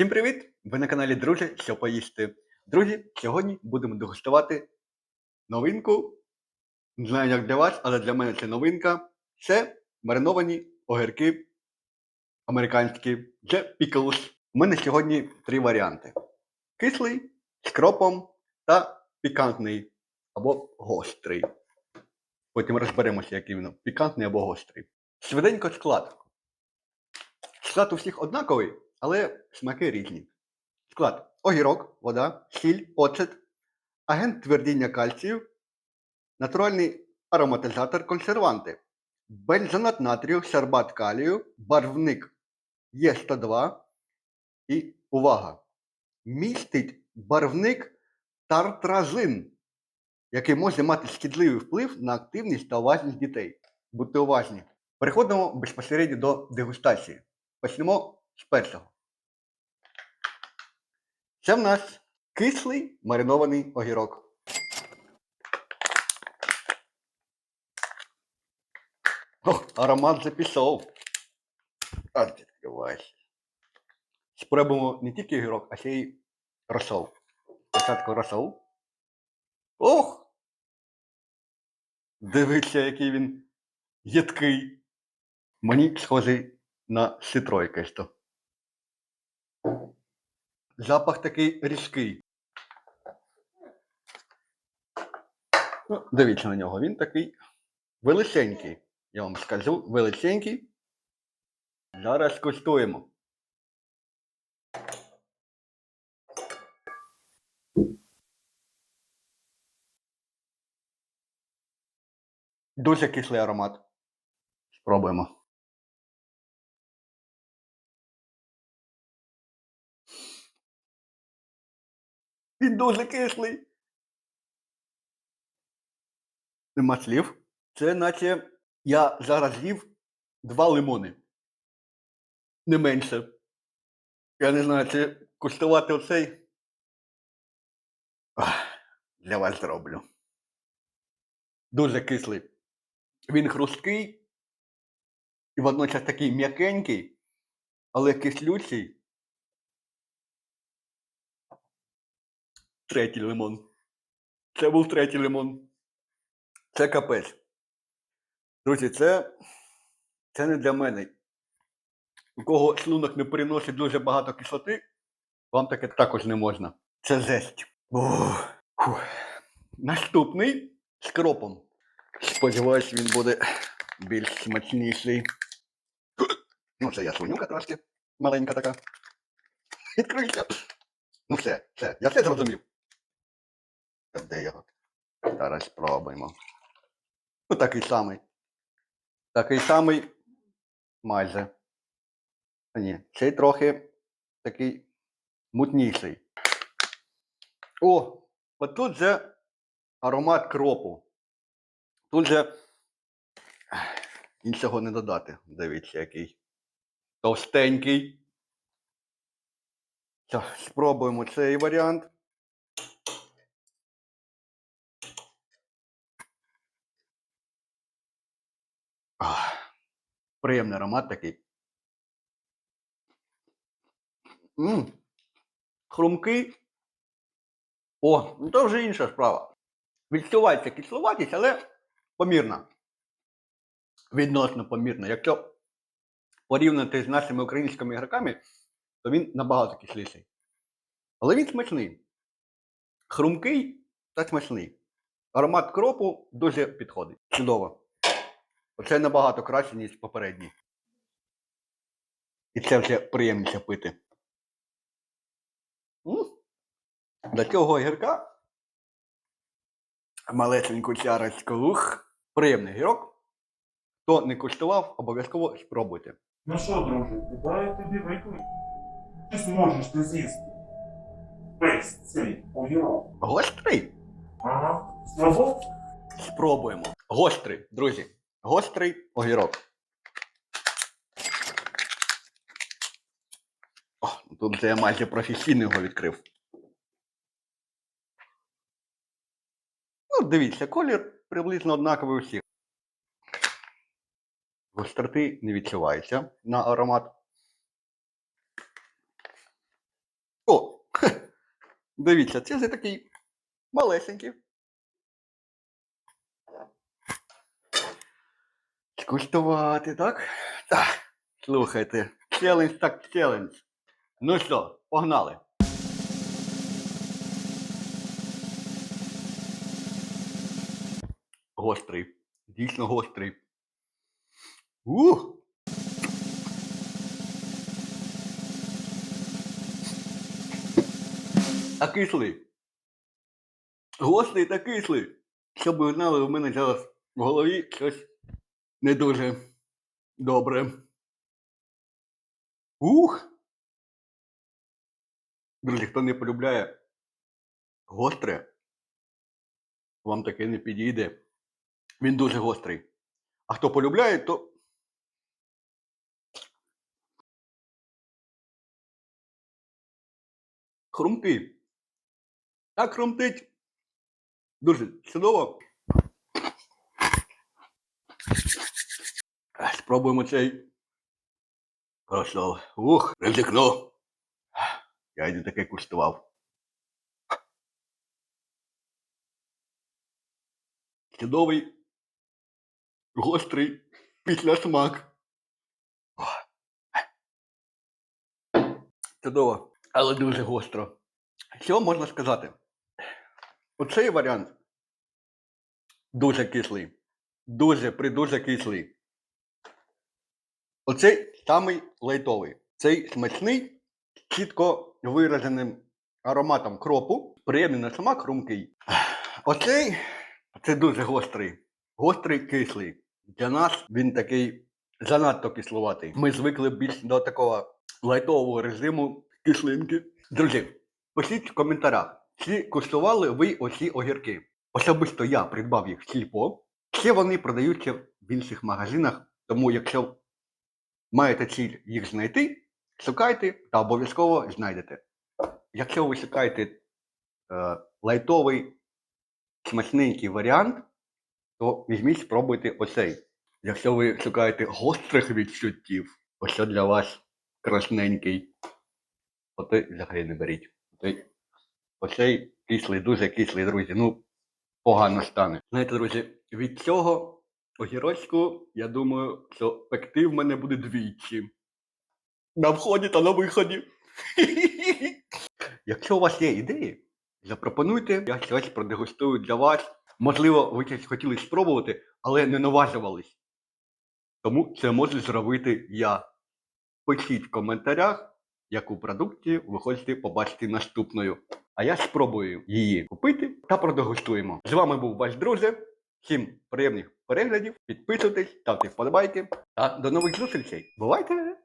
Всім привіт! Ви на каналі Друже, що поїсти. Друзі, сьогодні будемо дегустувати новинку. Не знаю, як для вас, але для мене це новинка. Це мариновані огірки американські. Це pickles. У мене сьогодні три варіанти: кислий, з кропом та пікантний або гострий. Потім розберемося, який він пікантний або гострий. Швиденько склад. Склад у всіх однаковий, але смаки різні. Склад: огірок, вода, сіль, оцет, агент твердіння кальцію, натуральний ароматизатор, консерванти, бензонат натрію, сорбат калію, барвник Є102 і увага! Містить барвник тартразин, який може мати шкідливий вплив на активність та уважність дітей. Будьте уважні. Переходимо безпосередньо до дегустації. Почнемо з першого. Це в нас кислий маринований огірок. О, аромат запішов. А, відкривайся. Спробуємо не тільки огірок, а ще й розсол. Спочатку розсол. Ох! Дивіться, який він їдкий. Мені схожий на ситро якесь то. Запах такий різкий. Ну, дивіться на нього, він такий величенький. Я вам скажу, величенький. Зараз куштуємо. Дуже кислий аромат. Спробуємо. Він дуже кислий. Нема слів. Це наче я зараз з'їв два лимони. Не менше. Я не знаю, чи куштувати оцей. Ах, Для вас зроблю. Дуже кислий. Він хрусткий і водночас такий м'якенький, але кислючий. Третій лимон. Це був третій лимон. Це капець. Друзі, це, це не для мене. У кого шлунок не переносить дуже багато кислоти, вам таке також не можна. Це жесть. Ух, фух. Наступний з кропом. Сподіваюсь, він буде більш смачніший. Ну, це я свинюка трошки. Маленька така. Відкрийся. Ну все, все, я все зрозумів. Де його? Зараз спробуємо. Ну, такий самий. Такий самий майже. Ні, цей трохи такий мутніший. О, от тут же аромат кропу. Тут же іншого не додати. Дивіться, який товстенький. Так, спробуємо цей варіант. Приємний аромат такий. М, Хрумкий. О, ну то вже інша справа. Відчувається кисловатість, але помірна. Відносно помірна. Якщо порівняти з нашими українськими ігроками, то він набагато кисліший. Але він смачний. Хрумкий та смачний. Аромат кропу дуже підходить. Чудово. Оце набагато краще, ніж попередній. І це вже приємніше пити. Для цього огірка малесеньку чарочку ух. Приємний гірок. Хто не куштував, обов'язково спробуйте. Ну що, друже, кидаю тобі виклик. Чи зможеш ти з'їсти? Весь цей огірок. Гострий? Ага. Спробував? Спробуємо. Гострий, друзі. Гострий огірок. О, тут вже я майже професійно його відкрив. Ну, дивіться, колір приблизно однаковий у всіх. Гостроти не відчувається на аромат. О! Дивіться, це вже такий малесенький. Скуштувати, так? Так. Слухайте. Челендж так челендж. Ну що, погнали. Гострий. Дійсно гострий. Ух! А кислий. Гострий та кислий. Щоб ви знали, у мене зараз в голові щось не дуже добре. Ух! Друзі, хто не полюбляє гостре, вам таке не підійде. Він дуже гострий. А хто полюбляє, то. Хрумкий. Так хрумтить. Дуже чудово. А, Спробуємо цей. Просто. Ух, ризикну. Я й не таке куштував. Чудовий, гострий післясмак. Ох. Чудово, але дуже гостро. Що можна сказати? Оцей варіант дуже кислий. Дуже придуже кислий. Оцей самий лайтовий. Цей смачний, чітко вираженим ароматом кропу, приємний на смак, хрумкий. Оцей це дуже гострий. Гострий кислий. Для нас він такий занадто кислуватий. Ми звикли більш до такого лайтового режиму кислинки. Друзі, пишіть в коментарях, чи куштували ви оці огірки. Особисто я придбав їх в сільпо. Ще вони продаються в інших магазинах, тому якщо маєте ціль їх знайти, шукайте та обов'язково знайдете. Якщо ви шукаєте е, лайтовий смачненький варіант, то візьміть, спробуйте оцей. Якщо ви шукаєте гострих відчуттів, ось це для вас красненький, отой взагалі не беріть. Оцей кислий, дуже кислий, друзі. Ну, погано стане. Знаєте, друзі, від цього огірочку, я думаю, що пекти в мене буде двічі. На вході та на виході. Якщо у вас є ідеї, запропонуйте, я щось продегустую для вас. Можливо, ви щось хотіли спробувати, але не наважувались. Тому це можу зробити я. Пишіть в коментарях, яку продукцію ви хочете побачити наступною. А я спробую її купити та продегустуємо. З вами був ваш друже. Всім приємних переглядів, підписуйтесь, ставте вподобайки та до нових зустрічей. Бувайте!